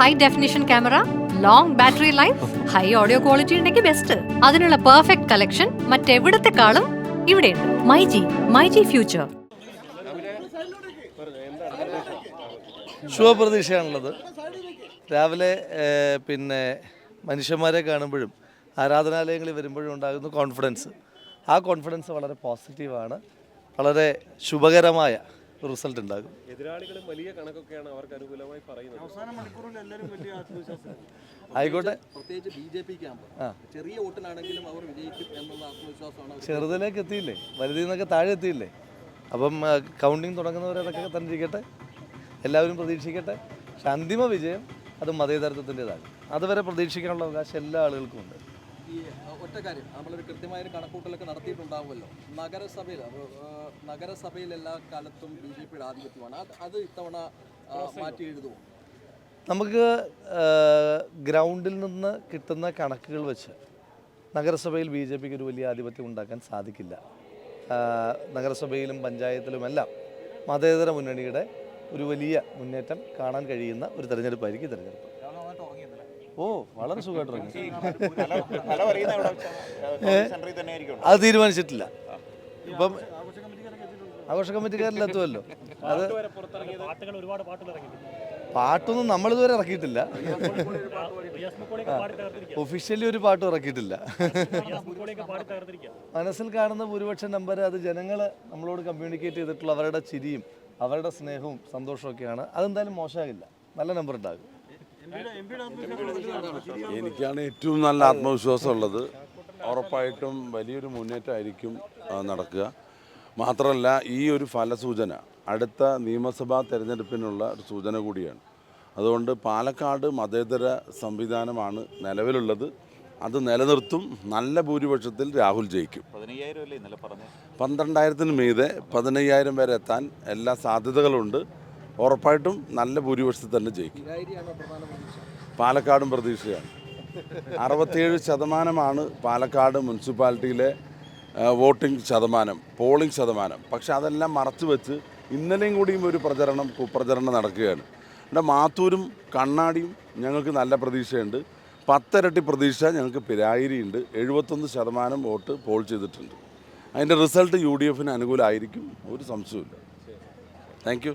High definition camera long battery life high audio quality ഉണ്ടെങ്കിൽ best അതിനുള്ള perfect collection മറ്റെവിടത്തെക്കാളും ഇവിടെയുണ്ട്. My G my G future ശുഭപ്രതീക്ഷയാണുള്ളത്. രാവിലെ പിന്നെ മനുഷ്യന്മാരെ കാണുമ്പോഴും ആരാധനാലയങ്ങളിൽ വരുമ്പോഴും ഉണ്ടാകുന്ന കോൺഫിഡൻസ് ആ കോൺഫിഡൻസ് വളരെ പോസിറ്റീവാണ് വളരെ ശുഭകരമായ റിസൾട്ട് ഉണ്ടാകും. എതിരാളികളും വലിയ കണക്കൊക്കെയാണ് അവർക്ക് അനുകൂലമായി പറയുന്നത്. ആയിക്കോട്ടെ. പ്രത്യേകിച്ച് ബി ജെ പി ക്യാമ്പ്. ചെറിയ വോട്ടിനാണെങ്കിലും അവർ വിജയിക്കും എന്നുള്ള ആത്മവിശ്വാസമാണ് ചെറുതിലേക്ക് എത്തിയില്ലേ? വലുതിൽ നിന്നൊക്കെ താഴെ എത്തിയില്ലേ? അപ്പം കൗണ്ടിങ് തുടങ്ങുന്നവരെ അതൊക്കെ തന്നെ ഇരിക്കട്ടെ എല്ലാവരും പ്രതീക്ഷിക്കട്ടെ. പക്ഷെ അന്തിമ വിജയം അത് മതേതരത്വത്തിന്റെതാണ്. അതുവരെ പ്രതീക്ഷിക്കാനുള്ള അവകാശം എല്ലാ ആളുകൾക്കും ഉണ്ട്. ഈ ഒറ്റ കാര്യം. നമ്മളൊരു കൃത്യമായ ഒരു കണക്കൂട്ടലൊക്കെ നടത്തിയിട്ടുണ്ടാവുമല്ലോ. നഗരസഭയിൽ നഗരസഭയിൽ എല്ലാ കാലത്തും ബി ജെ പിയുടെ ആധിപത്യമാണ്. അത് അത് ഇത്തവണ മാറ്റി എഴുതുമോ നമുക്ക് ഗ്രൗണ്ടിൽ നിന്ന് കിട്ടുന്ന കണക്കുകൾ വെച്ച് നഗരസഭയിൽ ബി ജെ പിക്ക് ഒരു വലിയ ആധിപത്യം ഉണ്ടാക്കാൻ സാധിക്കില്ല. നഗരസഭയിലും പഞ്ചായത്തിലുമെല്ലാം മതേതര മുന്നണിയുടെ ഒരു വലിയ മുന്നേറ്റം കാണാൻ കഴിയുന്ന ഒരു തെരഞ്ഞെടുപ്പായിരിക്കും ഈ തെരഞ്ഞെടുപ്പ്. ഓ വളരെ സുഖമായിട്ട് അത് തീരുമാനിച്ചിട്ടില്ല. ഇപ്പം ആഘോഷ കമ്മിറ്റിക്കാരിൽ എത്തുമല്ലോ. അത് പാട്ടൊന്നും നമ്മളിതുവരെ ഇറക്കിയിട്ടില്ല. ഒഫീഷ്യലി ഒരു പാട്ടും ഇറക്കിയിട്ടില്ല. മനസ്സിൽ കാണുന്ന ഭൂരിപക്ഷം നമ്പർ അത് ജനങ്ങൾ നമ്മളോട് കമ്മ്യൂണിക്കേറ്റ് ചെയ്തിട്ടുള്ള അവരുടെ ചിരിയും അവരുടെ സ്നേഹവും സന്തോഷവും ഒക്കെയാണ് അതെന്തായാലും മോശമാകില്ല. നല്ല നമ്പർ ഉണ്ടാകും. എനിക്കാണ് ഏറ്റവും നല്ല ആത്മവിശ്വാസം ഉള്ളത്. ഉറപ്പായിട്ടും വലിയൊരു മുന്നേറ്റമായിരിക്കും നടക്കുക. മാത്രമല്ല ഈ ഒരു ഫലസൂചന അടുത്ത നിയമസഭാ തെരഞ്ഞെടുപ്പിനുള്ള ഒരു സൂചന കൂടിയാണ്. അതുകൊണ്ട് പാലക്കാട് മതേതര സംവിധാനമാണ് നിലവിലുള്ളത്. അത് നിലനിർത്തും. നല്ല ഭൂരിപക്ഷത്തിൽ രാഹുൽ ജയിക്കും. പന്ത്രണ്ടായിരത്തിന് മീതെ പതിനയ്യായിരം വരെ എത്താൻ എല്ലാ സാധ്യതകളുണ്ട്. ഉറപ്പായിട്ടും നല്ല ഭൂരിപക്ഷത്തിൽ തന്നെ ജയിക്കും. പാലക്കാടും പ്രതീക്ഷയാണ്. അറുപത്തേഴ് ശതമാനമാണ് പാലക്കാട് മുനിസിപ്പാലിറ്റിയിലെ വോട്ടിംഗ് ശതമാനം പോളിംഗ് ശതമാനം. പക്ഷെ അതെല്ലാം മറച്ചു വെച്ച് ഇന്നലെയും കൂടിയും ഒരു പ്രചരണം കുപ്രചരണം നടക്കുകയാണ്. ഇവിടെ മാത്തൂരും കണ്ണാടിയും ഞങ്ങൾക്ക് നല്ല പ്രതീക്ഷയുണ്ട്. പത്തരട്ടി പ്രതീക്ഷ ഞങ്ങൾക്ക് പിരായിരിയുണ്ട്. എഴുപത്തൊന്ന് ശതമാനം വോട്ട് പോൾ ചെയ്തിട്ടുണ്ട്. അതിന്റെ റിസൾട്ട് യു ഡി എഫിന് അനുകൂലമായിരിക്കും. ഒരു സംശയമില്ല thank you.